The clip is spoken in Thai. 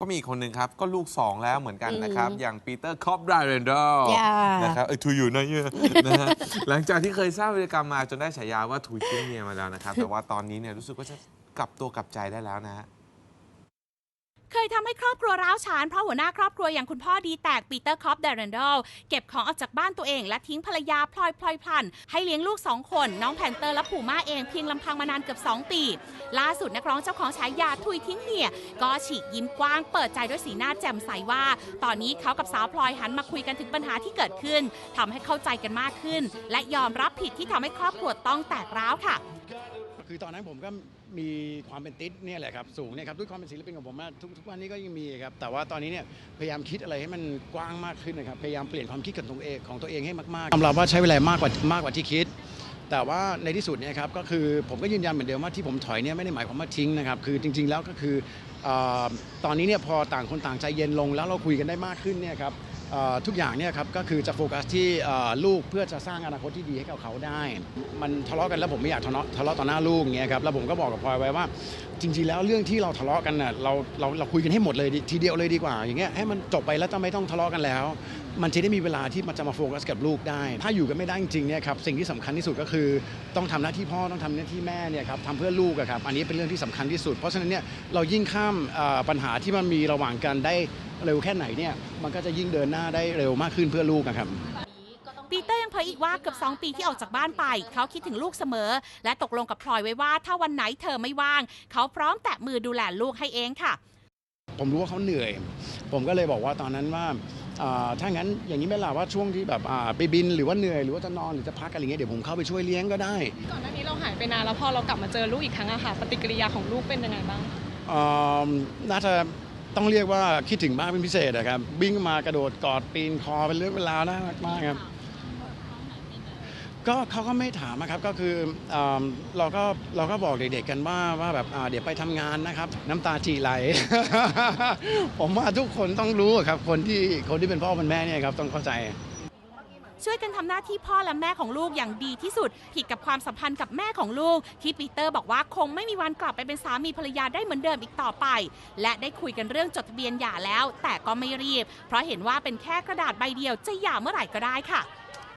ก็มีอีกคนหนึ่งครับ ก็ลูก2แล้วเหมือนกันนะครับอืมอย่างปีเตอร์คอปไดเรนดอลอย่านะครับเออทุยอยู่นะเยอะนะฮะหลังจากที่เคยสร้างวิรกรรมมาจนได้ฉายาว่าทุยทิ้งเมียมาแล้วนะครับ แต่ว่าตอนนี้เนี่ยรู้สึกว่าจะกลับตัวกลับใจได้แล้วนะฮะ เคยทำให้ครอบครัวร้าวฉานเพราะหัวหน้าครอบครัวอย่างคุณพ่อดีแตกปีเตอร์คอปเดรนดอลเก็บของออกจากบ้านตัวเองและทิ้งภรรยาพลอยพลอยพลัน ให้เลี้ยงลูกสองคน น้องแพนเตอร์และผูม่าเองเพียงลำพังมานานเกือบ 2 ปี ล่าสุดนักร้องเจ้าของฉายาทุยทิ้งเมียก็ฉีกยิ้มกว้างเปิดใจด้วยสีหน้าแจ่มใสว่า ตอนนี้เขากับสาวพลอยหันมาคุยกันถึงปัญหาที่เกิดขึ้นทำให้เข้าใจกันมากขึ้น และยอมรับผิดที่ทำให้ครอบครัวต้องแตกร้าวค่ะ คือตอนนั้นผมก็มีความเป็นติดเนี่ยแหละครับสูงเนี่ยครับด้วยความเป็นศิลปินของผมอะทุกทุกวันนี้ก็ยังมีครับแต่ว่าตอนนี้เนี่ยพยายามคิดอะไรให้มันกว้างมากขึ้นนะครับพยายามเปลี่ยนความคิดของตัวเองของตัวเองให้มากๆยอมรับว่าใช้เวลามากกว่ามากกว่าที่คิด แต่ว่าในที่สุดเนี่ยครับก็คือผมก็ยืนยันเหมือนเดิมว่าที่ผมถอยเนี่ยไม่ได้หมายความว่าทิ้งนะครับคือจริง ๆ แล้วก็คืออตอนนี้เนี่ยพอต่างคนต่างใจเย็นลงแล้วเราคุยกันได้มากขึ้นเนี่ยครับ ทุกอย่างเนี่ยครับก็คือจะโฟกัสที่ลูกเพื่อจะสร้างอนาคตที่ดีให้กับเขาได้ มันทะเลาะกันแล้วผมไม่อยากทะเลาะทะเลาะต่อหน้าลูกเงี้ยครับแล้วผมก็บอกกับพลอยไว้ว่า จริง ๆ แล้วเรื่องที่เราทะเลาะกันน่ะเราเราเราคุยกันให้หมดเลยทีเดียวเลยดีกว่า อย่างเงี้ยให้มันจบไปแล้วจะไม่ต้องทะเลาะกันแล้ว มันจะได้มีเวลาที่มันจะมาโฟกัสกับลูกได้ ถ้าอยู่กันไม่ได้จริงเนี่ยครับสิ่งที่สำคัญที่สุดก็คือ ต้องทำหน้าที่พ่อต้องทำหน้าที่แม่เนี่ยครับทำเพื่อลูกอะครับอันนี้เป็นเรื่องที่สำคัญที่สุด เพราะฉะนั้นเนี่ยเรายิ่งข้ามปัญหาที่มันมีระหว่างกันได้เร็วแค่ไหนเนี่ยมันก็จะยิ่งเดินหน้าได้เร็วมากขึ้นเพื่อลูกนะครับปีเตอร์ยังเผยอีกว่าเกือบ 2 ปีที่ออกจากบ้านไป เขาคิดถึงลูกเสมอ และตกลงกับพลอยไว้ว่าถ้าวันไหนเธอไม่ว่าง เขาพร้อมแตะมือดูแลลูกให้เองค่ะ ผมรู้ว่าเขาเหนื่อย ผมก็เลยบอกว่าตอนนั้นว่าอ่าถ้างั้นอย่างนี้ไม่ล่ะว่าช่วงที่แบบอ่าไปบินหรือว่าเหนื่อยหรือว่าจะนอนหรือจะพักอะไรเงี้ยเดี๋ยวผมเข้าไปช่วยเลี้ยงก็ได้ ก่อนหน้านี้เราหายไปนานแล้วพอเรากลับมาเจอลูกอีกครั้งอะค่ะปฏิกิริยาของลูกเป็นยังไงบ้างอ่าน่าจะต้องเรียกว่าคิดถึงมากเป็นพิเศษนะครับวิ่งมากระโดดกอดปีนคอเป็นเรื่องเวลาวน่ารักมากครับ ก็เขาก็ไม่ถามนะครับก็คืออ่าเราก็เราก็บอกเด็กๆกันว่าว่าแบบอ่าเดี๋ยวไปทำงานนะครับ น้ำตาจีไหล ผมว่าทุกคนต้องรู้อะครับคนที่คนที่เป็นพ่อเป็นแม่เนี่ยครับต้องเข้าใจ ช่วยกันทำหน้าที่พ่อและแม่ของลูกอย่างดีที่สุด ผิดกับความสัมพันธ์กับแม่ของลูก ที่ปีเตอร์บอกว่าคงไม่มีวันกลับไปเป็นสามีภรรยาได้เหมือนเดิมอีกต่อไป และได้คุยกันเรื่องจดทะเบียนหย่าแล้ว แต่ก็ไม่รีบ เพราะเห็นว่าเป็นแค่กระดาษใบเดียวจะหย่าเมื่อไหร่ก็ได้ค่ะ